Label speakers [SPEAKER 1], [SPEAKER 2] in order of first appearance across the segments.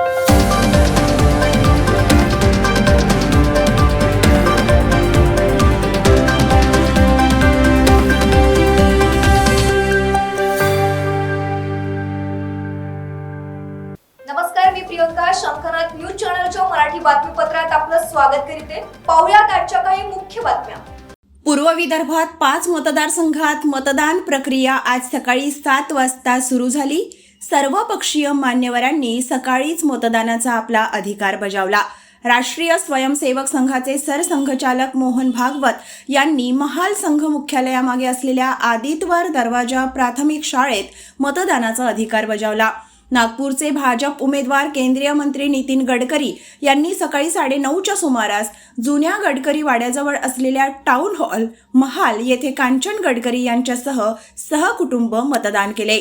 [SPEAKER 1] नमस्कार मी प्रियंका शंकर न्यूज चॅनलच्या मराठी बातमीपत्रात आपलं स्वागत करते पाहुया आजच्या काही मुख्य बातम्या
[SPEAKER 2] पूर्व विदर्भात पाच मतदारसंघात मतदान प्रक्रिया आज सकाळी सात वाजता सुरू झाली सर्वपक्षीय मान्यवरांनी सकाळीच मतदानाचा आपला अधिकार बजावला राष्ट्रीय स्वयंसेवक संघाचे सरसंघचालक मोहन भागवत यांनी महाल संघ मुख्यालयामागे असलेल्या आदितवार दरवाजा प्राथमिक शाळेत मतदानाचा अधिकार बजावला नागपूरचे भाजप उमेदवार केंद्रीय मंत्री नितीन गडकरी यांनी सकाळी साडेनऊच्या सुमारास जुन्या गडकरी वाड्याजवळ असलेल्या टाऊन हॉल महाल येथे कांचन गडकरी यांच्यासह सहकुटुंब मतदान केले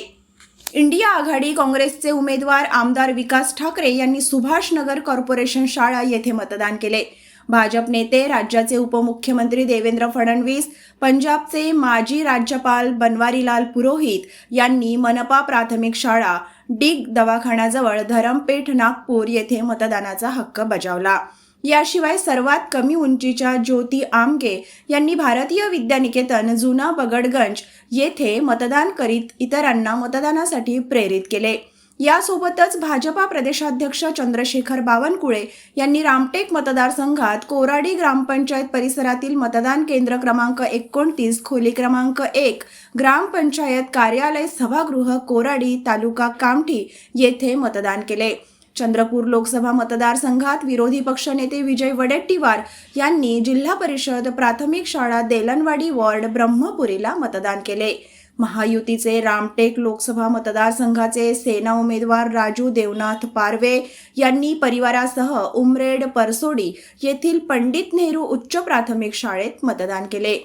[SPEAKER 2] इंडिया आघाडी काँग्रेसचे उमेदवार आमदार विकास ठाकरे यांनी सुभाष नगर कॉर्पोरेशन शाळा येथे मतदान केले भाजप नेते राज्याचे उपमुख्यमंत्री देवेंद्र फडणवीस पंजाबचे माजी राज्यपाल बनवारीलाल पुरोहित यांनी मनपा प्राथमिक शाळा डिग दवाखान्याजवळ धरमपेठ नागपूर येथे मतदानाचा हक्क बजावला याशिवाय सर्वात कमी उंचीच्या ज्योती आमगे यांनी भारतीय विद्यानिकेतन जुना बगडगंज येथे मतदान करीत इतरांना मतदानासाठी प्रेरित केले यासोबतच भाजपा प्रदेशाध्यक्ष चंद्रशेखर बावनकुळे यांनी रामटेक मतदारसंघात कोराडी ग्रामपंचायत परिसरातील मतदान केंद्र क्रमांक एकोणतीस खोली क्रमांक एक ग्रामपंचायत कार्यालय सभागृह कोराडी तालुका कामठी येथे मतदान केले चंद्रपूर लोकसभा मतदारसंघात विरोधी पक्षनेते विजय वडेट्टीवार यांनी जिल्हा परिषद प्राथमिक शाळा देलनवाडी वॉर्ड ब्रह्मपुरीला मतदान केले महायुतीचे रामटेक लोकसभा मतदारसंघाचे सेना उमेदवार राजू देवनाथ पारवे यांनी परिवारासह उमरेड परसोडी येथील पंडित नेहरू उच्च प्राथमिक शाळेत मतदान केले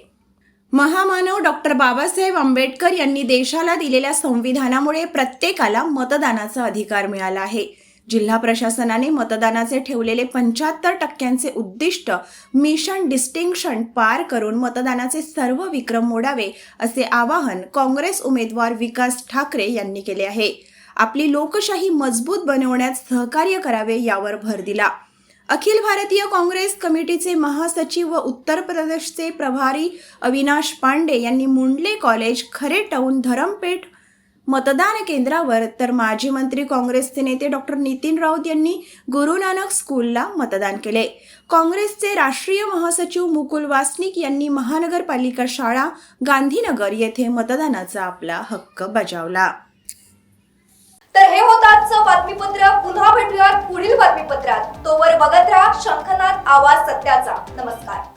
[SPEAKER 2] महामानव डॉक्टर बाबासाहेब आंबेडकर यांनी देशाला दिलेल्या संविधानामुळे प्रत्येकाला मतदानाचा अधिकार मिळाला आहे जिल्हा प्रशासनाने मतदानाचे ठेवलेले पंच्याहत्तर टक्क्यांचे उद्दिष्ट मिशन डिस्टिंक्शन पार करून मतदानाचे सर्व विक्रम मोडावे असे आवाहन काँग्रेस उमेदवार विकास ठाकरे यांनी केले आहे आपली लोकशाही मजबूत बनवण्यात सहकार्य करावे यावर भर दिला अखिल भारतीय काँग्रेस कमिटीचे महासचिव व उत्तर प्रदेशचे प्रभारी अविनाश पांडे यांनी मुंडले कॉलेज टाऊन धरमपेठ मतदान केंद्रावर तर माजी मंत्री काँग्रेसचे नेते डॉक्टर नितीन राऊत यांनी गुरुनानक स्कूलला मतदान केले काँग्रेसचे राष्ट्रीय महासचिव मुकुल वासनिक यांनी महानगरपालिका शाळा गांधीनगर येथे मतदानाचा आपला हक्क बजावला
[SPEAKER 1] तर हे होतं आजचं बातमीपत्र पुन्हा भेटूयात पुढील बातमीपत्रात तोवर बघत राहा शंखनाथ आवाज सत्याचा नमस्कार